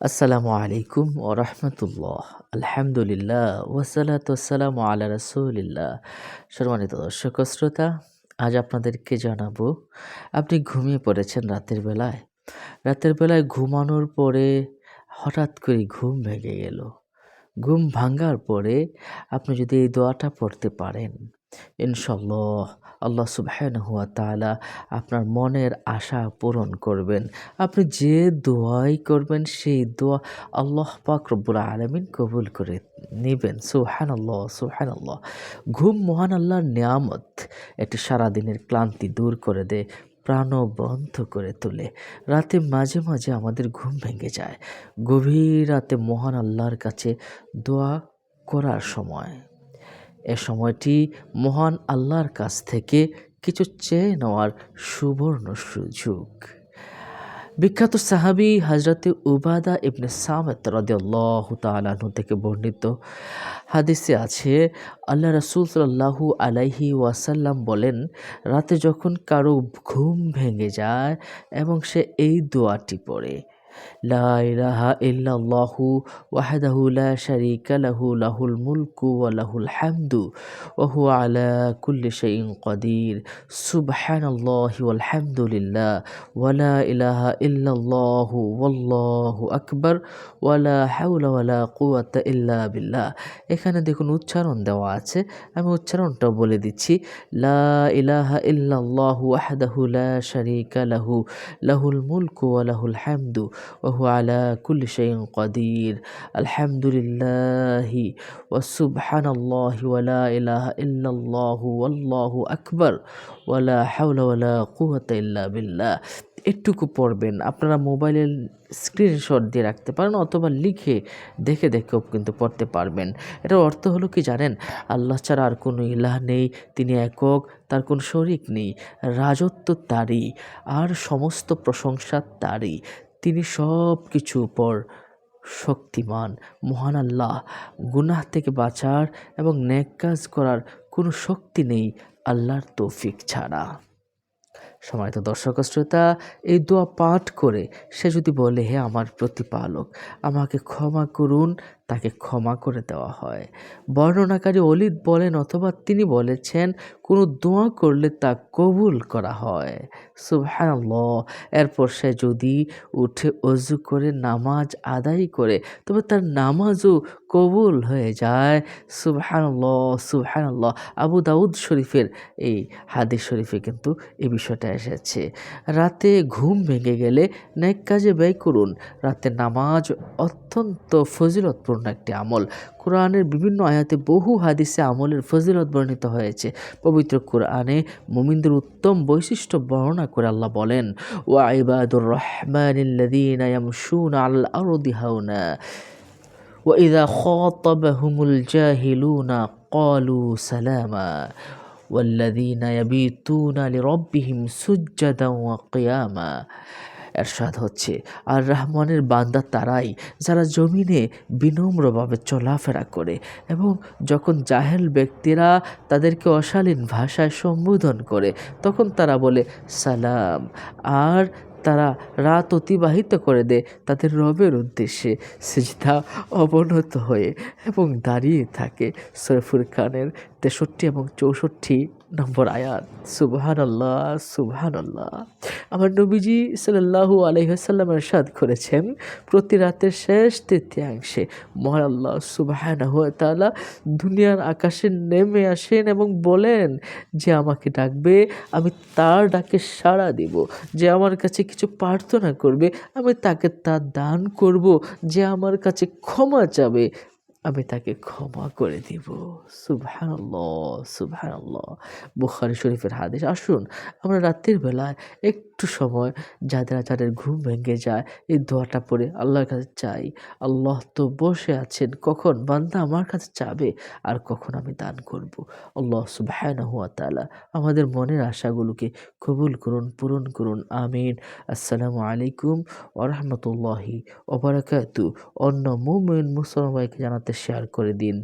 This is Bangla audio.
আসসালামু আলাইকুম ও রহমতুল্লাহ। আলহামদুলিল্লাহ ওসালাত ওসালাম আলা রসুলিল্লাহ। সম্মানিত দর্শক শ্রোতা, আজ আপনাদেরকে জানাব, আপনি ঘুমিয়ে পড়েছেন রাতের বেলায়? রাতের বেলায় ঘুমানোর পরে হঠাৎ করে ঘুম ভেঙে গেল। ঘুম ভাঙ্গার পরে আপনি যদি এই দোয়াটা পড়তে পারেন ইনশাল্লাহ আল্লাহ সুবহানাহু ওয়া তাআলা আপনার মনের আশা পূরণ করবেন। আপনি যে দোয়াই করবেন, সেই দোয়া আল্লাহ পাক রব্বুল আলামিন কবুল করে নেবেন। সুবহানাল্লাহ সুবহানাল্লাহ। ঘুম মহান আল্লাহর নিয়ামত, এটি সারাদিনের ক্লান্তি দূর করে দেয়, প্রাণবন্ত করে তোলে। রাতে মাঝে মাঝে আমাদের ঘুম ভেঙে যায়। গভীর রাতে মহান আল্লাহর কাছে দোয়া করার সময় এ সময়টি মহান আল্লাহর কাছ থেকে কিছু চেয়ে নেওয়ার সুবর্ণ সুযোগ। বিখ্যাত সাহাবি হজরতে উবাদা ইবনে সামেত রদিয়াল্লাহ থেকে বর্ণিত হাদিসে আছে, আল্লাহ রসুল সাল্লাহু আলাইহি ওয়াসাল্লাম বলেন, রাতে যখন কারও ঘুম ভেঙে যায় এবং সে এই দোয়াটি পড়ে লা ইলাহা ইল্লাল্লাহু ওয়াহদাহু লা শারীকা লাহু, লাহুল মুলকু ওয়া লাহুল হামদু, ওয়া হুয়া আলা কুল্লি শাইইন কাদির সুবহানাল্লাহি ওয়াল হামদুলিল্লাহ। ওয়া লা ইলাহা ইল্লাল্লাহু ওয়াল্লাহু আকবার। ওয়া লা হাওলা ওয়া লা কুওয়াতা বিল্লাহ। এখানে দেখুন উচ্চারণ দেওয়া আছে। আমি উচ্চারণটাও বলে দিচ্ছি। লা ইলাহা ইল্লাল্লাহু ওয়াহদাহু লা শারীকা লাহু, লাহুল মুলকু ওয়া লাহুল হামদু। وهو على كل شيء قدير الحمد لله وسبحان الله ولا إله إلا الله والله أكبر ولا حول ولا قوة إلا بالله একটুকু পড়বেন আপনারা মোবাইলের স্ক্রিনশট দিয়ে রাখতে পারেন অথবা লিখে দেখে দেখেও কিন্তু পড়তে পারবেন এটার অর্থ হলো কি জানেন আল্লাহ ছাড়া আর কোনো ইলাহ নেই তিনি একক তার কোনো শরিক নেই রাজত্ব তারই আর সমস্ত প্রশংসা তারই তিনি সব কিছু উপর শক্তিমান, মহান আল্লাহ। গুনাহ থেকে বাঁচার এবং ন্যাক কাজ করার কোনো শক্তি নেই আল্লাহর তৌফিক ছাড়া। সময়ত দর্শক শ্রোতা, এই দোয়া পাঠ করে সে যদি বলে, হে আমার প্রতিপালক, আমাকে ক্ষমা করুন তাকে ক্ষমা করে দেওয়া হয়। বর্ণনাকারী অলিদ বলেন অথবা তিনি বলেছেন, কোনো দোয়া করলে তা কবুল করা হয়। সুবহানাল্লাহ। এরপর সে যদি উঠে অজু করে, নামাজ আদায় করে, তবে তার নামাজও কবুল হয়ে যায়। সুবহানাল্লাহ সুবহানাল্লাহ। আবু দাউদ শরীফের এই হাদিস শরীফে কিন্তু এই বিষয়টা এসেছে। রাতে ঘুম ভেঙে গেলে নেক কাজে ব্যয় করুন। রাতে নামাজ অত্যন্ত ফজিলতপূর্ণ। একটি আমল কোরআনের বিভিন্ন আয়াতে বহু হাদিসে আমলের ফজিলত বর্ণিত হয়েছে পবিত্র কোরআনে মুমিনদের উত্তম বৈশিষ্ট্য বর্ণনা করে আল্লাহ বলেন ওয়া ইবাদুর রহমান ইয়ামশুনা আল আরদি হাওনা وإذا خاطبهم الجاهلون قالوا سلاما والذين يبيتون لربهم سجدا وقياما এরশাদ হচ্ছে। আর রহমানের বান্দা তারাই, যারা জমিনে বিনম্রভাবে চলাফেরা করে এবং যখন জাহেল ব্যক্তিরা তাদেরকে অশালীন ভাষায় সম্বোধন করে, তখন তারা বলে, সালাম। আর তারা রাত অতিবাহিত করে দেয় তাদের রবের উদ্দেশ্যে। সিজদা অবনত হয়ে এবং দাঁড়িয়ে থাকে সৈফুর খানের তেষট্টি এবং চৌষট্টি নম্বর আয়াত সুবহান আল্লাহ সুবহান আল্লাহ আমার নবীজি সাল্লাহু আলহিহাসাল্লাম এরশাদ করেছেন, প্রতি রাতের শেষ তৃতীয়াংশে। মহান আল্লাহ সুবাহান তালা দুনিয়ার আকাশে নেমে আসেন এবং বলেন, যে আমাকে ডাকবে, আমি তার ডাকে সাড়া দিব। যে আমার কাছে কিছু প্রার্থনা করবে, আমি তাকে তা দান করব। যে আমার কাছে ক্ষমা চাবে আমি তাকে ক্ষমা করে দিব। সুবহানাল্লাহ সুবহানাল্লাহ। বুখারি শরীফের হাদিস। আসুন, আমরা রাত্রির বেলায় একটু সময় যাদের যাদের ঘুম ভেঙে যায়, এই দোয়াটা পড়ে আল্লাহর কাছে চাই। আল্লাহ তো বসে আছেন, কখন বান্দা আমার কাছে চাবে আর কখন আমি দান করব। আল্লাহ সুবহানাহু ওয়া তাআলা আমাদের মনের আশাগুলোকে কবুল করুন, পূরণ করুন, আমিন। আসসালামু আলাইকুম ওয়া রাহমাতুল্লাহি ওয়া বারাকাতু অন্য মুমিন মুসলমানকে জানাতে শেয়ার করে দিন।